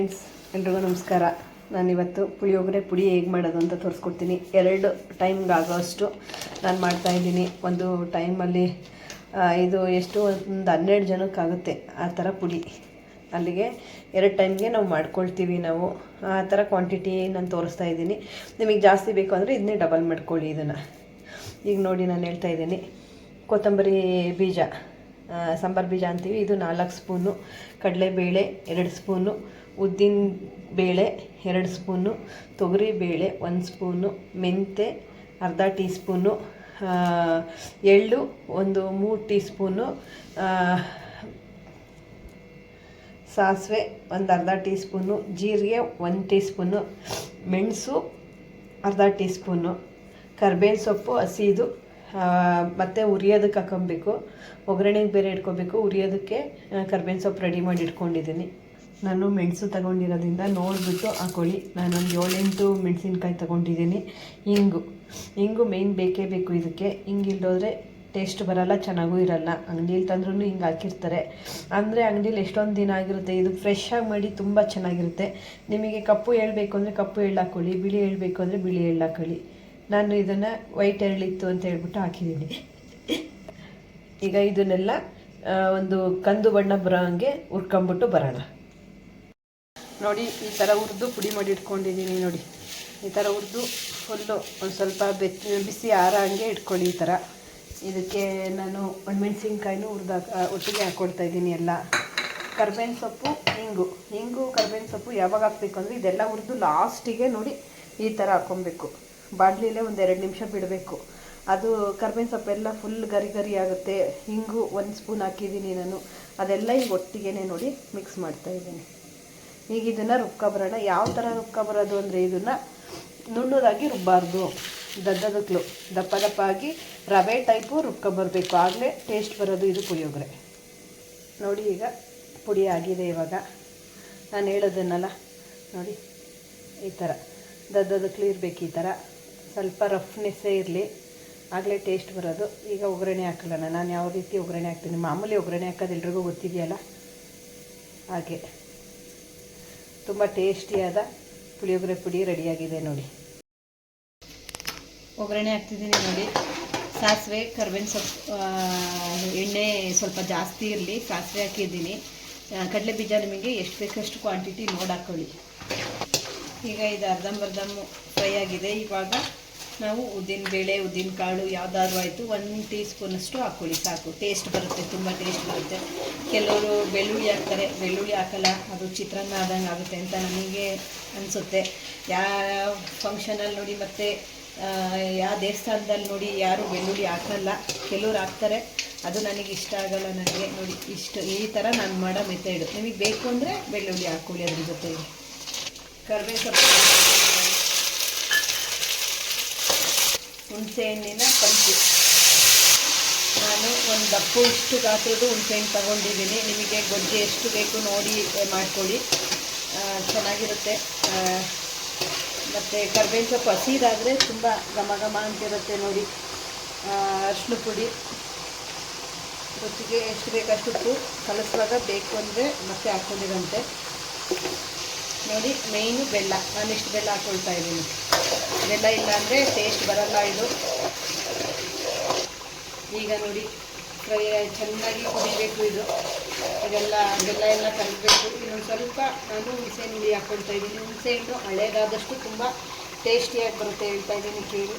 Friends ಎಲ್ರಿಗೂ ನಮಸ್ಕಾರ. ನಾನಿವತ್ತು ಪುಳಿಯೋಗರೆ, ಪುಡಿ ಹೇಗೆ ಮಾಡೋದು ಅಂತ ತೋರಿಸ್ಕೊಡ್ತೀನಿ. ಎರಡು ಟೈಮ್ಗೆ ಆಗೋಷ್ಟು ನಾನು ಮಾಡ್ತಾಯಿದ್ದೀನಿ ಒಂದು ಟೈಮಲ್ಲಿ ಇದು ಎಷ್ಟು, ಒಂದು ಹನ್ನೆರಡು ಜನಕ್ಕಾಗುತ್ತೆ ಆ ಥರ ಪುಡಿ. ಅಲ್ಲಿಗೆ ಎರಡು ಟೈಮ್ಗೆ ನಾವು ಮಾಡ್ಕೊಳ್ತೀವಿ ನಾವು. ಆ ಥರ ಕ್ವಾಂಟಿಟಿ ನಾನು ತೋರಿಸ್ತಾ ಇದ್ದೀನಿ. ನಿಮಗೆ ಜಾಸ್ತಿ ಬೇಕು ಅಂದರೆ ಇದನ್ನೇ ಡಬಲ್ ಮಾಡ್ಕೊಳ್ಳಿ ಇದನ್ನು. ಈಗ ನೋಡಿ ನಾನು ಹೇಳ್ತಾ ಇದ್ದೀನಿ. ಕೊತ್ತಂಬರಿ ಬೀಜ ಸಾಂಬಾರು ಬೀಜ ಅಂತೀವಿ. ಇದು ನಾಲ್ಕು ಸ್ಪೂನು. ಕಡಲೆಬೇಳೆ ಎರಡು ಸ್ಪೂನು. ಉದ್ದಿನ ಬೇಳೆ ಎರಡು ಸ್ಪೂನು, ತೊಗರಿ ಬೇಳೆ ಒಂದು ಸ್ಪೂನು, ಮೆಂತೆ ಅರ್ಧ ಟೀ ಸ್ಪೂನು ಎಳ್ಳು ಒಂದು ಮೂರು ಟೀ ಸ್ಪೂನು ಸಾಸಿವೆ ಒಂದು ಅರ್ಧ ಟೀ ಸ್ಪೂನು, ಜೀರಿಗೆ ಒಂದು ಟೀ ಸ್ಪೂನು, ಮೆಣಸು ಅರ್ಧ ಟೀ ಸ್ಪೂನು, ಕರ್ಬೇವಿನ ಸೊಪ್ಪು ಹಸಿದು ಮತ್ತು ಉರಿಯೋದಕ್ಕೆ ಹಾಕೊಬೇಕು ಒಗ್ಗರಣೆಗೆ ಬೇರೆ ಇಟ್ಕೋಬೇಕು. ಉರಿಯೋದಕ್ಕೆ ಕರ್ಬೇವಿನ ಸೊಪ್ಪು ರೆಡಿ ಮಾಡಿ ಇಟ್ಕೊಂಡಿದ್ದೀನಿ. ನಾನು ಮೆಣಸು ತಗೊಂಡಿರೋದ್ರಿಂದ ನೋಡಿಬಿಟ್ಟು ಹಾಕೊಳ್ಳಿ. ನಾನೊಂದು ಏಳೆಂಟು ಮೆಣಸಿನ್ಕಾಯಿ ತಗೊಂಡಿದ್ದೀನಿ. ಇಂಗು. ಇಂಗು ಮೇಯ್ನ್ ಬೇಕೇ ಬೇಕು ಇದಕ್ಕೆ. ಹಿಂಗಿಲ್ದೋದ್ರೆ ಟೇಸ್ಟ್ ಬರಲ್ಲ, ಚೆನ್ನಾಗೂ ಇರಲ್ಲ. ಅಂಗಡಿಲಿ ತಂದ್ರೂ ಹಿಂಗೆ ಹಾಕಿರ್ತಾರೆ. ಅಂದರೆ ಅಂಗಡೀಲಿ ಎಷ್ಟೊಂದು ದಿನ ಆಗಿರುತ್ತೆ, ಇದು ಫ್ರೆಶ್ ಆಗಿ ಮಾಡಿ ತುಂಬ ಚೆನ್ನಾಗಿರುತ್ತೆ. ನಿಮಗೆ ಕಪ್ಪು ಹೇಳಬೇಕು ಅಂದರೆ ಕಪ್ಪು ಎಳ್ಳು ಹಾಕ್ಕೊಳ್ಳಿ ಬಿಳಿ ಹೇಳಬೇಕು ಅಂದರೆ ಬಿಳಿ ಎಳ್ಳು ಹಾಕ್ಕೊಳ್ಳಿ ನಾನು ಇದನ್ನು ವೈಟ್ ಎಳ್ಳಿತ್ತು ಅಂತ ಹೇಳ್ಬಿಟ್ಟು ಹಾಕಿದ್ದೀನಿ. ಈಗ ಇದನ್ನೆಲ್ಲ ಒಂದು ಕಂದು ಬಣ್ಣ ಬರೋ ಹಂಗೆ ಹುರ್ಕೊಂಬಿಟ್ಟು ಬರೋಣ. ನೋಡಿ, ಈ ಥರ ಹುರಿದು ಪುಡಿ ಮಾಡಿ ಇಟ್ಕೊಂಡಿದ್ದೀನಿ ನೋಡಿ. ಈ ಥರ ಹುರಿದು ಫುಲ್ಲು ಒಂದು ಸ್ವಲ್ಪ ಬೆಚ್ಚ, ಬಿಸಿ ಆರ ಹಂಗೆ ಇಟ್ಕೊಳ್ಳಿ ಈ ಥರ ಇದಕ್ಕೆ ನಾನು ಒಣಮೆಣ್ಸಿನ್ಕಾಯಿನೂ ಹುರಿದ ಒಟ್ಟಿಗೆ ಹಾಕ್ಕೊಳ್ತಾ ಇದ್ದೀನಿ ಎಲ್ಲ. ಕರ್ಬೇವಿನ ಸೊಪ್ಪು, ಹಿಂಗು. ಹಿಂಗು, ಕರ್ಬೇವಿನ ಸೊಪ್ಪು ಯಾವಾಗ ಹಾಕ್ಬೇಕು ಅಂದರೆ ಇದೆಲ್ಲ ಹುರಿದು ಲಾಸ್ಟಿಗೆ ನೋಡಿ ಈ ಥರ ಹಾಕ್ಕೊಬೇಕು. ಒಂದು ಎರಡು ನಿಮಿಷ ಬಿಡಬೇಕು. ಅದು ಕರ್ಬೇವಿನ ಸೊಪ್ಪೆಲ್ಲ ಫುಲ್ ಗರಿ ಗರಿ ಆಗುತ್ತೆ. ಹಿಂಗು ಒಂದು ಸ್ಪೂನ್ ಹಾಕಿದ್ದೀನಿ ನಾನು. ಅದೆಲ್ಲ ಈಗ ಒಟ್ಟಿಗೆ ನೋಡಿ ಮಿಕ್ಸ್ ಮಾಡ್ತಾ ಇದ್ದೀನಿ. ಈಗ ಇದನ್ನು ರುಬ್ಕೊಬರೋಣ ಯಾವ ಥರ ರುಬ್ಕೊಬರೋದು ಅಂದರೆ ಇದನ್ನು ನುಣ್ಣದಾಗಿ ರುಬ್ಬಾರ್ದು. ದದ್ದದಕ್ಲು ದಪ್ಪ ದಪ್ಪ ಆಗಿ ರವೆ ಟೈಪು ರುಬ್ಕೊಬರ್ಬೇಕು ಆಗಲೇ ಟೇಸ್ಟ್ ಬರೋದು ಇದು ಪುಳಿಯೋಗರೆ. ನೋಡಿ ಈಗ ಪುಡಿ ಆಗಿದೆ ಇವಾಗ. ನಾನು ಹೇಳೋದನ್ನಲ್ಲ. ನೋಡಿ, ಈ ಥರ ದದ್ದದಕ್ಲು ಇರಬೇಕು ಈ ಥರ ಸ್ವಲ್ಪ ರಫ್ನೆಸ್ಸೇ ಇರಲಿ. ಆಗಲೇ ಟೇಸ್ಟ್ ಬರೋದು. ಈಗ ಒಗ್ಗರಣೆ ಹಾಕಲ್ಲ ನಾನು ಯಾವ ರೀತಿ ಒಗ್ಗರಣೆ ಹಾಕ್ತೀನಿ? ಮಾಮೂಲಿ ಒಗ್ಗರಣೆ ಹಾಕೋದು ಎಲ್ರಿಗೂ ಗೊತ್ತಿದೆಯಲ್ಲ? ಹಾಗೆ. ತುಂಬ ಟೇಸ್ಟಿಯಾದ ಪುಳಿಯೋಗರೆ ಪುಡಿ ರೆಡಿಯಾಗಿದೆ ನೋಡಿ. ಒಗ್ಗರಣೆ ಹಾಕ್ತಿದ್ದೀನಿ ನೋಡಿ. ಸಾಸಿವೆ, ಕರ್ಬೇವಿನ ಸೊಪ್ಪು ಎಣ್ಣೆ ಸ್ವಲ್ಪ ಜಾಸ್ತಿ ಇರಲಿ, ಸಾಸಿವೆ ಹಾಕಿದ್ದೀನಿ. ಕಡಲೆ ಬೀಜ ನಿಮಗೆ ಎಷ್ಟು ಬೇಕಷ್ಟು ಕ್ವಾಂಟಿಟಿ ನೋಡಿ ಹಾಕ್ಕೊಳ್ಳಿ ಈಗ ಇದು ಅರ್ಧಂಬರ್ಧಮ್ ಫ್ರೈ ಆಗಿದೆ. ಇವಾಗ ನಾವು ಉದ್ದಿನ ಬೇಳೆ, ಉದ್ದಿನ ಕಾಳು ಯಾವ್ದಾದ್ರು ಆಯಿತು ಒಂದು ಟೀ ಸ್ಪೂನಷ್ಟು ಹಾಕ್ಕೊಳ್ಳಿ, ಸಾಕು. ಟೇಸ್ಟ್ ಬರುತ್ತೆ, ತುಂಬ ಟೇಸ್ಟ್ ಬರುತ್ತೆ. ಕೆಲವರು ಬೆಳ್ಳುಳ್ಳಿ ಹಾಕ್ತಾರೆ. ಬೆಳ್ಳುಳ್ಳಿ ಹಾಕಲ್ಲ, ಅದು ಚಿತ್ರಾನ್ನ ಆದಂಗೆ ಆಗುತ್ತೆ ಅಂತ ನನಗೆ ಅನಿಸುತ್ತೆ. ಯಾವ ಫಂಕ್ಷನಲ್ಲಿ ನೋಡಿ ಮತ್ತು ಯಾವ ದೇವಸ್ಥಾನದಲ್ಲಿ ನೋಡಿ ಯಾರು ಬೆಳ್ಳುಳ್ಳಿ ಹಾಕಲ್ಲ, ಕೆಲವ್ರು ಹಾಕ್ತಾರೆ. ಅದು ನನಗೆ ಇಷ್ಟ ಆಗಲ್ಲ ನನಗೆ. ನೋಡಿ, ಇಷ್ಟು, ಈ ಥರ ನಾನು ಮಾಡೋ ಮೆಥಡ್ ನಿಮಗೆ ಬೇಕು ಅಂದರೆ ಬೆಳ್ಳುಳ್ಳಿ ಹಾಕ್ಕೊಳ್ಳಿ ಅದ್ರ ಜೊತೆಗೆ. ಕರ್ಬೇವು ಸೊಪ್ಪು. ಹುಣಸೆ ಹಣ್ಣಿನ ಪಂಚು. ನಾನು ಒಂದು ದಪ್ಪ ಇಷ್ಟು ಗಾತ್ರದ ಹುಣಸೆಹಣ್ಣು ತಗೊಂಡಿದ್ದೀನಿ. ನಿಮಗೆ ಗೊಜ್ಜೆ ಎಷ್ಟು ಬೇಕು ನೋಡಿ ಮಾಡಿಕೊಡಿ. ಚೆನ್ನಾಗಿರುತ್ತೆ. ಮತ್ತು ಕರ್ಬೇವಿನ ಸೊಪ್ಪು ಹಸಿದಾದರೆ ತುಂಬ ಘಮ ಘಮ ಅಂತಿರುತ್ತೆ ನೋಡಿ. ಅರ್ಶಿನ ಪುಡಿ. ರುಚಿಗೆ ಎಷ್ಟು ಬೇಕಷ್ಟು ಉಪ್ಪು. ಕಲಿಸುವಾಗ ಬೇಕು ಅಂದರೆ ಮತ್ತೆ ಹಾಕ್ಕೊಂಡಿರಂತೆ ನೋಡಿ ಮೇಯ್ನು ಬೆಲ್ಲ. ನಾನು ಇಷ್ಟು ಬೆಲ್ಲ ಹಾಕ್ಕೊಳ್ತಾ ಇದ್ದೀನಿ. ಬೆಲ್ಲ ಇಲ್ಲ ಅಂದರೆ ಟೇಸ್ಟ್ ಬರಲ್ಲ ಇದು. ಈಗ ನೋಡಿ ಫ್ರೈ ಚೆನ್ನಾಗಿ ಕುದಿಬೇಕು ಇದು. ಇದೆಲ್ಲ ಬೆಲ್ಲ ಎಲ್ಲ ಕಲಿಬೇಕು ಇನ್ನೊಂದು ಸ್ವಲ್ಪ ನಾನು ಹುಣಸೆಹಣ್ಣು ಹುಳಿ ಹಾಕ್ಕೊಳ್ತಾ ಇದ್ದೀನಿ. ಹುಣಸೆಹಣ್ಣು ಹಳೇದಾದಷ್ಟು ತುಂಬ ಟೇಸ್ಟಿಯಾಗಿ ಬರುತ್ತೆ ಹೇಳ್ತಾ ಇದ್ದೀನಿ ಕೇಳಿ.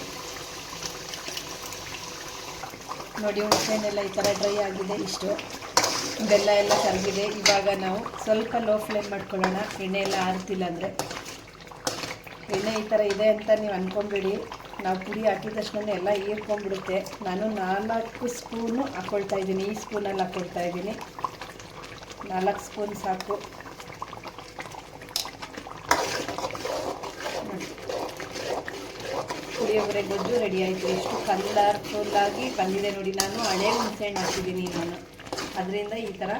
ನೋಡಿ, ಹುಣಸೆಹಣ್ಣೆಲ್ಲ ಈ ಥರ ಡ್ರೈ ಆಗಿದೆ ಇಷ್ಟು. ಬೆಲ್ಲ ಎಲ್ಲ ಕರಗಿದೆ ಇವಾಗ ನಾವು ಸ್ವಲ್ಪ ಲೋ ಫ್ಲೇಮ್ ಮಾಡ್ಕೊಳ್ಳೋಣ. ಎಣ್ಣೆ ಎಲ್ಲ ಆರ್ತಿಲ್ಲ ಅಂದರೆ. ಎಣ್ಣೆ ಈ ಥರ ಇದೆ ಅಂತ ನೀವು ಅಂದ್ಕೊಂಬಿಡಿ ನಾವು ಪುಡಿ ಹಾಕಿದ ತಕ್ಷಣ ಎಲ್ಲ ಹೀರ್ಕೊಂಡ್ಬಿಡುತ್ತೆ. ನಾನು ನಾಲ್ಕು ಸ್ಪೂನು ಹಾಕ್ಕೊಳ್ತಾ ಇದ್ದೀನಿ. ಈ ಸ್ಪೂನಲ್ಲಿ ಹಾಕ್ಕೊಳ್ತಾ ಇದ್ದೀನಿ. ನಾಲ್ಕು ಸ್ಪೂನ್ ಸಾಕು. ಪುಳಿಯೋಗರೆ ಗೊಜ್ಜು ರೆಡಿ ಆಯಿತು. ಎಷ್ಟು ಕಲ್ಲರ್ಫುಲ್ಲಾಗಿ ಬಂದಿದೆ ನೋಡಿ. ನಾನು ಹಳೆ ಹುಣಸೆಹಣ್ಣು ಹಾಕಿದ್ದೀನಿ ನಾನು. ಅದರಿಂದ ಈ ಥರ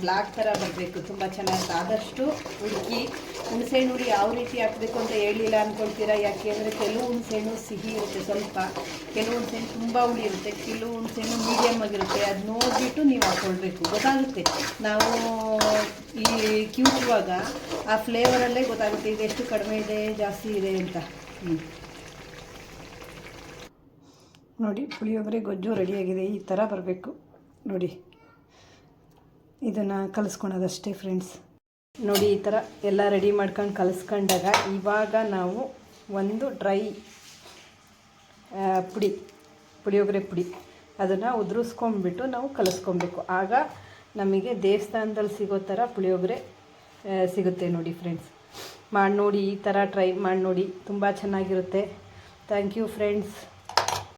ಬ್ಲಾಕ್ ಥರ ಬರಬೇಕು, ತುಂಬ ಚೆನ್ನಾಗಿ ಆದಷ್ಟು ಹುಡುಕಿ ಹುಣಸೆಹಣ್ಣು ಹುಡಿ ಯಾವ ರೀತಿ ಹಾಕಬೇಕು ಅಂತ ಹೇಳಿಲ್ಲ ಅಂದ್ಕೊಳ್ತೀರಾ ಯಾಕೆ ಅಂದರೆ ಕೆಲವು ಹುಣಸೆಹಣ್ಣು ಸಿಹಿ ಇರುತ್ತೆ ಸ್ವಲ್ಪ. ಕೆಲವು ಹುಣಸೆಹಣ್ಣು ತುಂಬ ಹುಳಿ ಇರುತ್ತೆ ಕೆಲವು ಹುಣಸೆಹಣ್ಣು ಮೀಡಿಯಮ್ ಆಗಿರುತ್ತೆ. ಅದು ನೋಡಿಬಿಟ್ಟು ನೀವು ಹಾಕ್ಕೊಳ್ಬೇಕು ಗೊತ್ತಾಗುತ್ತೆ. ನಾವು ಈ ಕ್ಯೂಟುವಾಗ ಆ ಫ್ಲೇವರಲ್ಲೇ ಗೊತ್ತಾಗುತ್ತೆ ಇದು ಎಷ್ಟು ಕಡಿಮೆ ಇದೆ, ಜಾಸ್ತಿ ಇದೆ ಅಂತ. ಹ್ಞೂ ನೋಡಿ, ಪುಳಿಯೋಗರೆ ಗೊಜ್ಜು ರೆಡಿಯಾಗಿದೆ ಈ ಥರ ಬರಬೇಕು. ನೋಡಿ. ಇದನ್ನು ಕಲಿಸ್ಕೊಳೋದಷ್ಟೇ ಫ್ರೆಂಡ್ಸ್ ನೋಡಿ, ಈ ಥರ ಎಲ್ಲ ರೆಡಿ ಮಾಡ್ಕೊಂಡು ಕಲಿಸ್ಕೊಂಡಾಗ ಇವಾಗ ನಾವು ಒಂದು ಡ್ರೈ ಪುಡಿ, ಪುಳಿಯೋಗರೆ ಪುಡಿ ಅದನ್ನು ಉದುರಿಸ್ಕೊಂಡ್ಬಿಟ್ಟು ನಾವು ಕಲಿಸ್ಕೊಬೇಕು. ಆಗ ನಮಗೆ ದೇವಸ್ಥಾನದಲ್ಲಿ ಸಿಗೋ ಥರ ಪುಳಿಯೋಗರೆ ಸಿಗುತ್ತೆ ನೋಡಿ ಫ್ರೆಂಡ್ಸ್ ಮಾಡಿ ನೋಡಿ ಈ ಥರ ಟ್ರೈ ಮಾಡಿ ನೋಡಿ ತುಂಬ ಚೆನ್ನಾಗಿರುತ್ತೆ. Thank you friends